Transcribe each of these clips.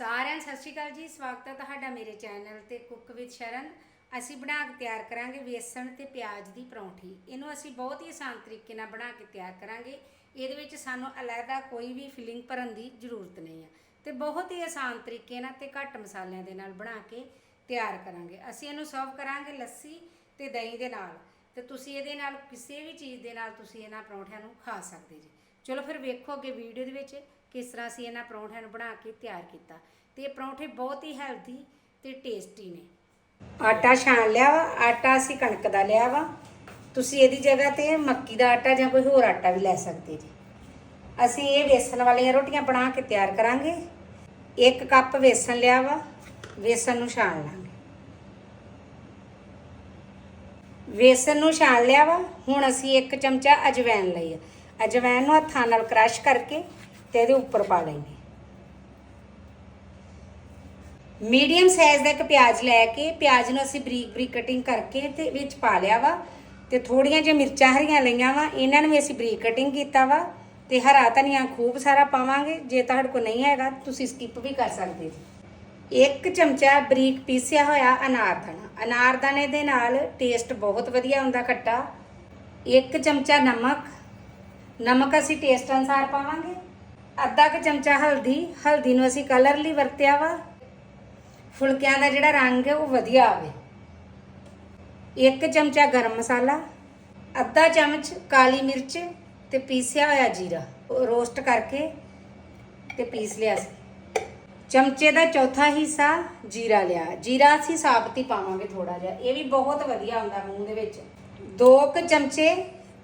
ਸਾਰਿਆਂ ਨੂੰ ਸਤਿ ਸ਼੍ਰੀ ਅਕਾਲ ਜੀ। ਸਵਾਗਤ ਹੈ ਤੁਹਾਡਾ ਮੇਰੇ ਚੈਨਲ ਤੇ ਕੁੱਕ ਵਿਦ ਸ਼ਰਨ। ਅਸੀਂ ਬਣਾ ਕੇ ਤਿਆਰ ਕਰਾਂਗੇ ਵੇਸਣ ਤੇ ਪਿਆਜ਼ ਦੀ ਪਰੌਂਠੀ। ਇਹਨੂੰ ਅਸੀਂ ਬਹੁਤ ਹੀ ਆਸਾਨ ਤਰੀਕੇ ਨਾਲ ਬਣਾ ਕੇ ਤਿਆਰ ਕਰਾਂਗੇ। ਇਹਦੇ ਵਿੱਚ ਸਾਨੂੰ ਅਲੱਗਾ ਕੋਈ ਵੀ ਫਿਲਿੰਗ ਭਰਨ ਦੀ ਜ਼ਰੂਰਤ ਨਹੀਂ ਹੈ ਤੇ ਬਹੁਤ ਹੀ ਆਸਾਨ ਤਰੀਕੇ ਨਾਲ ਤੇ ਘੱਟ ਮਸਾਲਿਆਂ ਦੇ ਨਾਲ ਬਣਾ ਕੇ ਤਿਆਰ ਕਰਾਂਗੇ। ਅਸੀਂ ਇਹਨੂੰ ਸਰਵ ਕਰਾਂਗੇ ਲੱਸੀ ਤੇ ਦਹੀਂ ਦੇ ਨਾਲ। ਤੇ ਤੁਸੀਂ ਇਹਦੇ ਨਾਲ ਕਿਸੇ ਵੀ ਚੀਜ਼ ਦੇ ਨਾਲ ਤੁਸੀਂ ਇਹਨਾਂ ਪਰੌਂਠਿਆਂ ਨੂੰ ਖਾ ਸਕਦੇ ਜੀ। ਚਲੋ ਫਿਰ ਵੇਖੋ ਅੱਗੇ ਵੀਡੀਓ ਦੇ ਵਿੱਚ। ਕਿਸ ਤਰ੍ਹਾਂ ਅਸੀਂ ਇਹਨਾਂ ਪਰੌਂਠਿਆਂ ਨੂੰ ਬਣਾ ਕੇ ਤਿਆਰ ਕੀਤਾ। ਤੇ ਇਹ ਪਰੌਂਠੇ ਬਹੁਤ ਹੀ ਹੈਲਦੀ ਤੇ ਟੇਸਟੀ ਨੇ। ਆਟਾ ਛਾਣ ਲਿਆ ਵਾ, ਆਟਾ ਅਸੀਂ ਕਣਕ ਦਾ ਲਿਆ ਵਾ। ਤੁਸੀਂ ਇਹਦੀ ਜਗ੍ਹਾ ਤੇ ਮੱਕੀ ਦਾ ਆਟਾ ਜਾਂ ਕੋਈ ਹੋਰ ਆਟਾ ਵੀ ਲੈ ਸਕਦੇ ਜੀ। ਅਸੀਂ ਇਹ ਵੇਸਣ ਵਾਲੀਆਂ ਰੋਟੀਆਂ ਬਣਾ ਕੇ ਤਿਆਰ ਕਰਾਂਗੇ। ਇੱਕ ਕੱਪ ਵੇਸਣ ਲਿਆ ਵਾ, ਵੇਸਣ ਨੂੰ ਛਾਣ ਲਾਂਗੇ। ਵੇਸਣ ਨੂੰ ਛਾਣ ਲਿਆ ਵਾ, ਹੁਣ ਅਸੀਂ ਇੱਕ ਚਮਚਾ ਅਜਵਾਇਣ ਲਈ ਆ ਅਜਵਾਇਣ ਨੂੰ ਹੱਥਾਂ ਨਾਲ ਕ੍ਰਸ਼ ਕਰਕੇ ਤੇ ਇਹਦੇ ਉੱਪਰ ਪਾ ਲੈਂਗੇ ਮੀਡੀਅਮ ਸਾਈਜ਼ ਦਾ ਇੱਕ ਪਿਆਜ਼ ਲੈ ਕੇ, ਪਿਆਜ਼ ਨੂੰ ਅਸੀਂ ਬਰੀਕ ਬਰੀਕ ਕਟਿੰਗ ਕਰਕੇ ਤੇ ਵਿੱਚ ਪਾ ਲਿਆ ਵਾ। ਤੇ ਥੋੜੀਆਂ ਜਿਹੀਆਂ ਮਿਰਚਾਂ ਹਰੀਆਂ ਲਈਆਂ ਵਾ, ਇਹਨਾਂ ਨੂੰ ਵੀ ਅਸੀਂ ਬਰੀਕ ਕਟਿੰਗ ਕੀਤਾ ਵਾ। ਤੇ ਹਰਾ ਧਨੀਆ ਖੂਬ ਸਾਰਾ ਪਾਵਾਂਗੇ, ਜੇ ਤੁਹਾਡੇ ਕੋਲ ਨਹੀਂ ਹੈਗਾ, ਤੁਸੀਂ ਸਕਿਪ ਵੀ ਕਰ ਸਕਦੇ ਇੱਕ ਚਮਚਾ ਬਰੀਕ ਪੀਸਿਆ ਹੋਇਆ ਅਨਾਰਦਾਨਾ ਅਨਾਰਦਾਨੇ ਦੇ ਨਾਲ ਟੇਸਟ ਬਹੁਤ ਵਧੀਆ ਹੁੰਦਾ ਖੱਟਾ। ਇੱਕ ਚਮਚਾ ਨਮਕ। ਨਮਕ ਅਸੀਂ ਟੇਸਟ ਅਨੁਸਾਰ ਪਾਵਾਂਗੇ। ਅੱਧਾ ਕੁ ਚਮਚਾ ਹਲਦੀ ਹਲਦੀ ਨੂੰ ਅਸੀਂ ਕਲਰ ਲਈ ਵਰਤਿਆ ਵਾ। ਫੁਲਕਿਆਂ ਦਾ ਜਿਹੜਾ ਰੰਗ ਹੈ ਉਹ ਵਧੀਆ ਆਵੇ। ਇੱਕ ਚਮਚਾ ਗਰਮ ਮਸਾਲਾ, ਅੱਧਾ ਚਮਚ ਕਾਲੀ ਮਿਰਚ ਤੇ ਪੀਸਿਆ ਹੋਇਆ ਜੀਰਾ, ਉਹ ਰੋਸਟ ਕਰਕੇ ਤੇ ਪੀਸ ਲਿਆ ਸੀ। ਚਮਚੇ ਦਾ ਚੌਥਾ ਹਿੱਸਾ ਜੀਰਾ ਲਿਆ। ਜੀਰਾ ਅਸੀਂ ਸਾਬਤ ਹੀ ਪਾਵਾਂਗੇ ਥੋੜਾ ਜਿਹਾ। ਇਹ ਵੀ ਬਹੁਤ ਵਧੀਆ ਹੁੰਦਾ ਮੂੰਹ ਦੇ ਵਿੱਚ। ਦੋ ਕੁ ਚਮਚੇ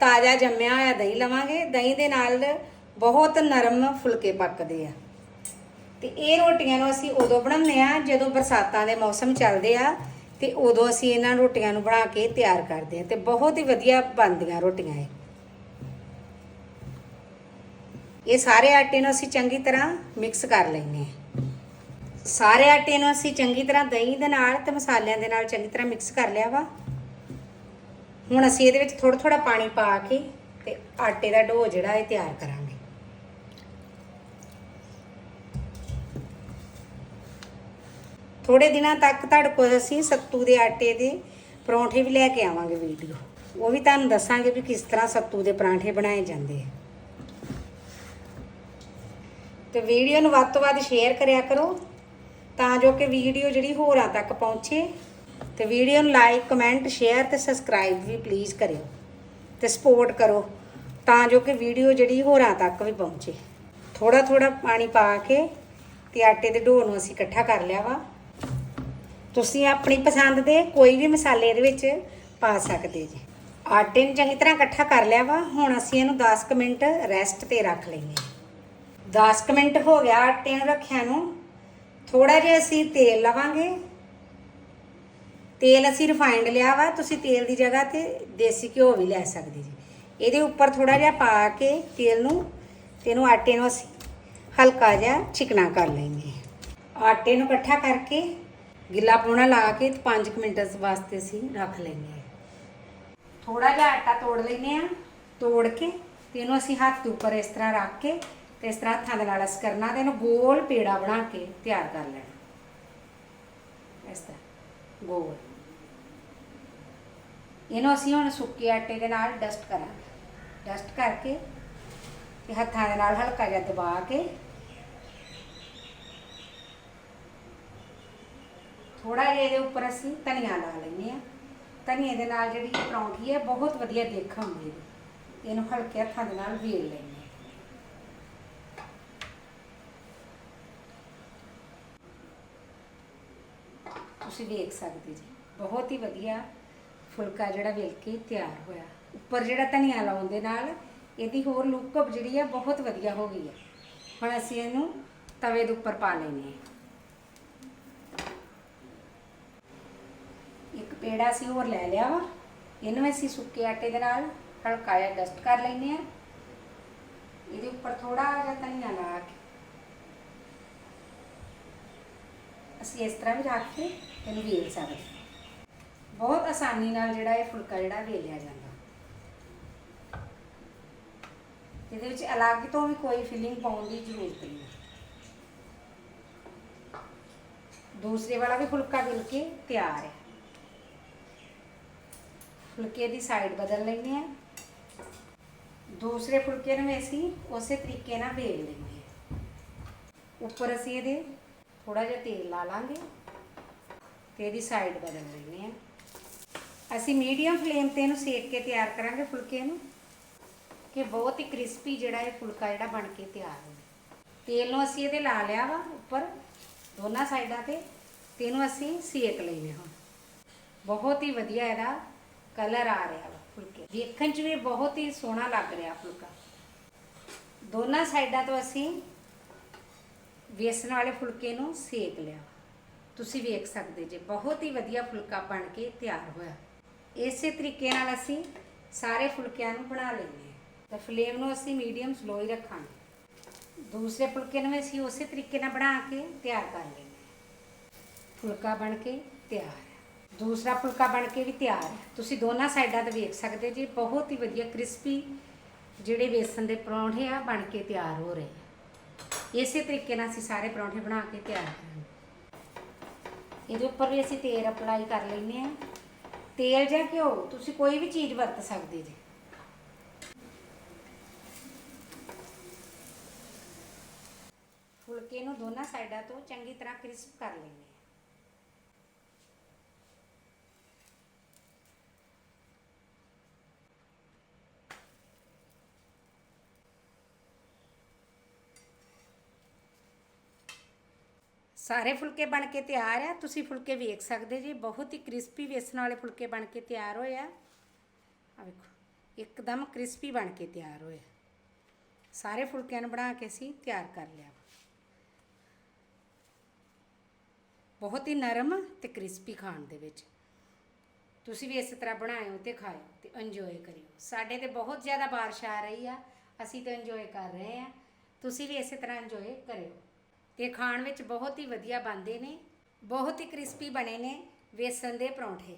ਤਾਜ਼ਾ ਜੰਮਿਆ ਹੋਇਆ ਦਹੀਂ ਲਵਾਂਗੇ। ਦਹੀਂ ਦੇ ਨਾਲ ਬਹੁਤ ਨਰਮ ਫੁਲਕੇ ਪੱਕਦੇ ਆ। ਤੇ ਇਹ ਰੋਟੀਆਂ ਨੂੰ ਅਸੀਂ ਉਦੋਂ ਬਣਾਉਂਦੇ ਆ, ਜਦੋਂ ਬਰਸਾਤਾਂ ਦੇ ਮੌਸਮ ਚੱਲਦੇ ਆ, ਤੇ ਉਦੋਂ ਅਸੀਂ ਇਹਨਾਂ ਰੋਟੀਆਂ ਨੂੰ ਬਣਾ ਕੇ ਤਿਆਰ ਕਰਦੇ ਆ, ਤੇ ਬਹੁਤ ਹੀ ਵਧੀਆ ਬਣਦੀਆਂ ਰੋਟੀਆਂ ਇਹ। ਇਹ ਸਾਰੇ ਆਟੇ ਨੂੰ ਅਸੀਂ ਚੰਗੀ ਤਰ੍ਹਾਂ ਮਿਕਸ ਕਰ ਲੈਨੇ ਆ। ਸਾਰੇ ਆਟੇ ਨੂੰ ਅਸੀਂ ਚੰਗੀ ਤਰ੍ਹਾਂ ਦਹੀਂ ਦੇ ਨਾਲ ਤੇ ਮਸਾਲਿਆਂ ਦੇ ਨਾਲ ਚੰਗੀ ਤਰ੍ਹਾਂ ਮਿਕਸ ਕਰ ਲਿਆ ਵਾ। ਹੁਣ ਅਸੀਂ ਇਹਦੇ ਵਿੱਚ ਥੋੜਾ ਥੋੜਾ ਪਾਣੀ ਪਾ ਕੇ ਤੇ ਆਟੇ ਦਾ ਡੋ ਜਿਹੜਾ ਇਹ ਤਿਆਰ ਕਰਾਂਗੇ। ਥੋੜੇ ਦਿਨਾਂ ਤੱਕ ਤੁਹਾਡੇ ਕੋਲ ਅਸੀਂ ਸੱਤੂ ਦੇ ਆਟੇ ਦੇ ਪਰੌਂਠੇ ਵੀ ਲੈ ਕੇ ਆਵਾਂਗੇ ਵੀਡੀਓ। ਉਹ ਵੀ ਤੁਹਾਨੂੰ ਦੱਸਾਂਗੇ ਵੀ ਕਿਸ ਤਰ੍ਹਾਂ ਸੱਤੂ ਦੇ ਪਰਾਂਠੇ ਬਣਾਏ ਜਾਂਦੇ ਆ। ਤੇ ਵੀਡੀਓ ਨੂੰ ਵੱਧ ਤੋਂ ਵੱਧ ਸ਼ੇਅਰ ਕਰਿਆ ਕਰੋ, ਤਾਂ ਜੋ ਕਿ ਵੀਡੀਓ ਜਿਹੜੀ ਹੋਰਾਂ ਤੱਕ ਪਹੁੰਚੇ। ਤੇ ਵੀਡੀਓ ਨੂੰ ਲਾਈਕ, ਕਮੈਂਟ, ਸ਼ੇਅਰ ਤੇ ਸਬਸਕ੍ਰਾਈਬ ਵੀ ਪਲੀਜ਼ ਕਰਿਓ। ਤੇ ਸਪੋਰਟ ਕਰੋ, ਤਾਂ ਜੋ ਕਿ ਵੀਡੀਓ ਜਿਹੜੀ ਹੋਰਾਂ ਤੱਕ ਵੀ ਪਹੁੰਚੇ। ਥੋੜਾ ਥੋੜਾ ਪਾਣੀ ਪਾ ਕੇ ਤੇ ਆਟੇ ਦੇ ਡੋ ਨੂੰ ਅਸੀਂ ਇਕੱਠਾ ਕਰ ਲਿਆ ਵਾ। ਤੁਸੀਂ ਆਪਣੀ ਪਸੰਦ ਦੇ ਕੋਈ ਵੀ ਮਸਾਲੇ ਇਹਦੇ ਵਿੱਚ ਪਾ ਸਕਦੇ ਜੀ। ਆਟੇ ਨੂੰ ਚੰਗੀ ਤਰ੍ਹਾਂ ਇਕੱਠਾ ਕਰ ਲਿਆ ਵਾ। ਹੁਣ ਅਸੀਂ ਇਹਨੂੰ 10 ਕੁ ਮਿੰਟ ਰੈਸਟ ਤੇ ਰੱਖ ਲਈਏ 10 ਕੁ ਮਿੰਟ ਹੋ ਗਿਆ ਆਟੇ ਨੂੰ ਰੱਖਿਆ ਨੂੰ। ਥੋੜਾ ਜਿਹਾ ਅਸੀਂ ਤੇਲ ਲਵਾਂਗੇ। ਤੇਲ ਅਸੀਂ ਰਿਫਾਈਂਡ ਲਿਆ ਵਾ। ਤੁਸੀਂ ਤੇਲ ਦੀ ਜਗ੍ਹਾ ਤੇ ਦੇਸੀ ਘਿਓ ਵੀ ਲੈ ਸਕਦੇ ਜੀ। ਇਹਦੇ ਉੱਪਰ ਥੋੜਾ ਜਿਹਾ ਪਾ ਕੇ ਤੇਲ ਨੂੰ ਤੇ ਇਹਨੂੰ ਆਟੇ ਨੂੰ ਅਸੀਂ ਹਲਕਾ ਜਿਹਾ ਚਿਕਨਾ ਕਰ ਲੈਂਗੇ ਆਟੇ ਨੂੰ ਇਕੱਠਾ ਕਰਕੇ ਗਿੱਲਾ ਪੋਣਾ ਲਾ ਕੇ 5 ਮਿੰਟ ਵਾਸਤੇ ਅਸੀਂ ਰੱਖ ਲੈਂਗੇ ਥੋੜਾ ਜਿਹਾ ਆਟਾ ਤੋੜ ਲੈਨੇ ਆ ਤੋੜ ਕੇ ਤੇ ਇਹਨੂੰ ਅਸੀਂ ਹੱਥ ਉੱਪਰ ਇਸ ਤਰ੍ਹਾਂ ਰੱਖ ਕੇ ਤੇ ਇਸ ਤਰ੍ਹਾਂ ਹੱਥਾਂ ਦੇ ਨਾਲ ਅਸ ਕਰਨਾ ਤੇ ਇਹਨੂੰ ਗੋਲ ਪੇੜਾ ਬਣਾ ਕੇ ਤਿਆਰ ਕਰ ਲੈਣਾ। ਇਸ ਤਰ੍ਹਾਂ, ਗੋਲ। ਇਹਨੂੰ ਅਸੀਂ ਹੁਣ ਸੁੱਕੇ ਆਟੇ ਦੇ ਨਾਲ ਡਸਟ ਕਰਾਂਗੇ। ਡਸਟ ਕਰਕੇ ਤੇ ਹੱਥਾਂ ਦੇ ਨਾਲ ਹਲਕਾ ਜਿਹਾ ਦਬਾ ਕੇ ਥੋੜਾ ਜਿਹਾ ਇਹਦੇ ਉੱਪਰ ਅਸੀਂ ਧਨੀਆ ਲਾ ਲੈਂਦੇ ਆ ਧਨੀਏ ਦੇ ਨਾਲ ਜਿਹੜੀ ਪਰੌਂਠੀ ਹੈ, ਬਹੁਤ ਵਧੀਆ ਦੇਖ ਹੁੰਦੀ ਹੈ ਇਹਨੂੰ ਹਲਕੇ ਹੱਥਾਂ ਦੇ ਨਾਲ ਵੇਲ ਲੈਂਦੇ ਹਾਂ। ਤੁਸੀਂ ਵੇਖ ਸਕਦੇ ਜੀ, ਬਹੁਤ ਹੀ ਵਧੀਆ ਫੁਲਕਾ ਜਿਹੜਾ ਵੇਲ ਕੇ ਤਿਆਰ ਹੋਇਆ। ਉੱਪਰ ਜਿਹੜਾ ਧਨੀਆ ਲਾਉਣ ਦੇ ਨਾਲ ਇਹਦੀ ਹੋਰ ਲੁੱਕ ਜਿਹੜੀ ਆ ਬਹੁਤ ਵਧੀਆ ਹੋ ਗਈ ਹੈ। ਹੁਣ ਅਸੀਂ ਇਹਨੂੰ ਤਵੇ ਦੇ ਉੱਪਰ ਪਾ ਲੈਨੇ ਹਾਂ ਇੱਕ ਪੇੜਾ ਅਸੀਂ ਹੋਰ ਲੈ ਲਿਆ ਵਾ। ਇਹਨੂੰ ਅਸੀਂ ਸੁੱਕੇ ਆਟੇ ਦੇ ਨਾਲ ਹਲਕਾ ਜਿਹਾ ਡਸਟ ਕਰ ਲੈਨੇ ਆ ਇਹਦੇ ਉੱਪਰ ਥੋੜਾ ਜਿਹਾ ਧਨੀਆ ਲਾ ਕੇ ਅਸੀਂ ਇਸ ਤਰ੍ਹਾਂ ਵੀ ਰੱਖ ਕੇ ਇਹਨੂੰ ਵੇਲ ਸਕਦੇ ਬਹੁਤ ਆਸਾਨੀ ਨਾਲ ਜਿਹੜਾ ਇਹ ਫੁਲਕਾ ਜਿਹੜਾ ਵੇਲਿਆ ਜਾਂਦਾ। ਇਹਦੇ ਵਿੱਚ ਅਲੱਗ ਤੋਂ ਵੀ ਕੋਈ ਫਿਲਿੰਗ ਪਾਉਣ ਦੀ ਜ਼ਰੂਰਤ ਨਹੀਂ। ਦੂਸਰੇ ਵਾਲਾ ਵੀ ਫੁਲਕਾ ਬਿਲ ਕੇ ਤਿਆਰ ਹੈ। ਫੁਲਕੇ ਦੀ ਸਾਈਡ ਬਦਲ ਲੈਂਦੇ ਆ ਦੂਸਰੇ ਫੁਲਕੇ ਨੂੰ ਵੀ ਅਸੀਂ ਉਸੇ ਤਰੀਕੇ ਨਾਲ ਵੇਲ ਲੈਂਦੇ ਹਾਂ। ਉੱਪਰ ਅਸੀਂ ਇਹਦੇ ਥੋੜਾ ਜਿਹਾ ਤੇਲ ਲਾ ਲਾਂਗੇ ਤੇ ਇਹਦੀ ਸਾਈਡ ਬਦਲ ਲੈਂਦੇ ਆ ਅਸੀਂ ਮੀਡੀਅਮ ਫਲੇਮ ਤੇ ਇਹਨੂੰ ਸੇਕ ਕੇ ਤਿਆਰ ਕਰਾਂਗੇ ਫੁਲਕੇ ਨੂੰ ਕਿ ਬਹੁਤ ਹੀ ਕ੍ਰਿਸਪੀ ਜਿਹੜਾ ਇਹ ਫੁਲਕਾ ਜਿਹੜਾ ਬਣ ਕੇ ਤਿਆਰ ਹੋਵੇ। ਤੇਲ ਨੂੰ ਅਸੀਂ ਇਹਦੇ ਲਾ ਲਿਆ ਵਾ ਉੱਪਰ ਦੋਨਾਂ ਸਾਈਡਾਂ ਤੇ ਤੇ ਇਹਨੂੰ ਅਸੀਂ ਸੇਕ ਲੈਨੇ ਹੁਣ। ਬਹੁਤ ਹੀ ਵਧੀਆ ਇਹਦਾ ਕਲਰ ਆ ਰਿਹਾ ਵਾ ਫੁਲਕੇ। ਦੇਖਣ 'ਚ ਵੀ ਬਹੁਤ ਹੀ ਸੋਹਣਾ ਲੱਗ ਰਿਹਾ ਫੁਲਕਾ। ਦੋਨਾਂ ਸਾਈਡਾਂ ਤੋਂ ਅਸੀਂ ਵੇਸਣ ਵਾਲੇ ਫੁਲਕੇ ਨੂੰ ਸੇਕ ਲਿਆ। ਤੁਸੀਂ ਵੇਖ ਸਕਦੇ ਜੇ, ਬਹੁਤ ਹੀ ਵਧੀਆ ਫੁਲਕਾ ਬਣ ਕੇ ਤਿਆਰ ਹੋਇਆ। ਇਸੇ ਤਰੀਕੇ ਨਾਲ ਅਸੀਂ ਸਾਰੇ ਫੁਲਕਿਆਂ ਨੂੰ ਬਣਾ ਲੈਂਦੇ ਹਾਂ। ਤਾਂ ਫਲੇਮ ਨੂੰ ਅਸੀਂ ਮੀਡੀਅਮ ਸਲੋ ਹੀ ਰੱਖਾਂਗੇ। ਦੂਸਰੇ ਫੁਲਕੇ ਨੂੰ ਵੀ ਅਸੀਂ ਉਸੇ ਤਰੀਕੇ ਨਾਲ ਬਣਾ ਕੇ ਤਿਆਰ ਕਰ ਲੈਂਦੇ ਫੁਲਕਾ ਬਣ ਕੇ ਤਿਆਰ ਦੂਸਰਾ ਫੁਲਕਾ ਬਣ ਕੇ ਵੀ ਤਿਆਰ ਹੈ। ਤੁਸੀਂ ਦੋਨਾਂ ਸਾਈਡਾਂ ਤੇ ਵੇਖ ਸਕਦੇ ਜੀ, ਬਹੁਤ ਹੀ ਵਧੀਆ ਕ੍ਰਿਸਪੀ ਜਿਹੜੇ ਵੇਸਣ ਦੇ ਪਰੌਂਠੇ ਆ, ਬਣ ਕੇ ਤਿਆਰ ਹੋ ਰਹੇ ਆ ਇਸੇ ਤਰੀਕੇ ਨਾਲ ਅਸੀਂ ਸਾਰੇ ਪਰੌਂਠੇ ਬਣਾ ਕੇ ਤਿਆਰ ਕਰਾਂਗੇ ਇਹਦੇ ਉੱਪਰ ਵੀ ਅਸੀਂ ਤੇਲ ਅਪਲਾਈ ਕਰ ਲੈਂਦੇ ਆ ਤੇਲ ਜਾਂ ਘਿਓ, ਤੁਸੀਂ ਕੋਈ ਵੀ ਚੀਜ਼ ਵਰਤ ਸਕਦੇ ਜੀ। ਫੁਲਕੇ ਨੂੰ ਦੋਨਾਂ ਸਾਈਡਾਂ ਤੋਂ ਚੰਗੀ ਤਰ੍ਹਾਂ ਕ੍ਰਿਸਪ ਕਰ ਲੈਂਦੇ ਸਾਰੇ ਫੁਲਕੇ ਬਣ ਕੇ ਤਿਆਰ ਆ। ਤੁਸੀਂ ਫੁਲਕੇ ਵੇਖ ਸਕਦੇ ਜੀ, ਬਹੁਤ ਹੀ ਕ੍ਰਿਸਪੀ ਵੇਸਣ ਵਾਲੇ ਫੁਲਕੇ ਬਣ ਕੇ ਤਿਆਰ ਹੋਏ ਆ। ਆ ਵੇਖੋ, ਇੱਕਦਮ ਕ੍ਰਿਸਪੀ ਬਣ ਕੇ ਤਿਆਰ ਹੋਏ ਸਾਰੇ ਫੁਲਕਿਆਂ ਨੂੰ ਬਣਾ ਕੇ ਅਸੀਂ ਤਿਆਰ ਕਰ ਲਿਆ। ਬਹੁਤ ਹੀ ਨਰਮ ਤੇ ਕ੍ਰਿਸਪੀ ਖਾਣ ਦੇ ਵਿੱਚ। ਤੁਸੀਂ ਵੀ ਇਸੇ ਤਰ੍ਹਾਂ ਬਣਾਇਓ ਤੇ ਖਾਓ ਤੇ ਇੰਜੋਏ ਕਰਿਓ। ਸਾਡੇ ਤੇ ਬਹੁਤ ਜ਼ਿਆਦਾ ਬਾਰਿਸ਼ ਆ ਰਹੀ ਆ, ਅਸੀਂ ਤਾਂ ਇੰਜੋਏ ਕਰ ਰਹੇ ਆ। ਤੁਸੀਂ ਵੀ ਇਸੇ ਤਰ੍ਹਾਂ ਇੰਜੋਏ ਕਰਿਓ। ਤੇ ਖਾਣ ਵਿੱਚ ਬਹੁਤ ਹੀ ਵਧੀਆ ਬਣਦੇ ਨੇ, ਬਹੁਤ ਹੀ ਕ੍ਰਿਸਪੀ ਬਣੇ ਨੇ ਵੇਸਣ ਦੇ ਪਰੌਂਠੇ।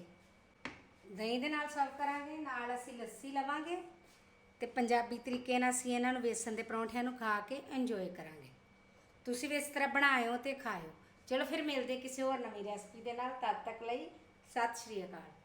ਦਹੀਂ ਦੇ ਨਾਲ ਸਰਵ ਕਰਾਂਗੇ, ਨਾਲ ਅਸੀਂ ਲੱਸੀ ਲਵਾਂਗੇ ਤੇ ਪੰਜਾਬੀ ਤਰੀਕੇ ਨਾਲ ਅਸੀਂ ਇਹਨਾਂ ਨੂੰ ਵੇਸਣ ਦੇ ਪਰੌਂਠਿਆਂ ਨੂੰ ਖਾ ਕੇ ਇੰਜੋਏ ਕਰਾਂਗੇ। ਤੁਸੀਂ ਵੀ ਇਸ ਤਰ੍ਹਾਂ ਬਣਾਇਓ ਤੇ ਖਾਇਓ। ਚਲੋ ਫਿਰ ਮਿਲਦੇ ਕਿਸੇ ਹੋਰ ਨਵੀਂ ਰੈਸਪੀ ਦੇ ਨਾਲ। ਤਦ ਤੱਕ ਲਈ ਸਤਿ ਸ਼੍ਰੀ ਅਕਾਲ।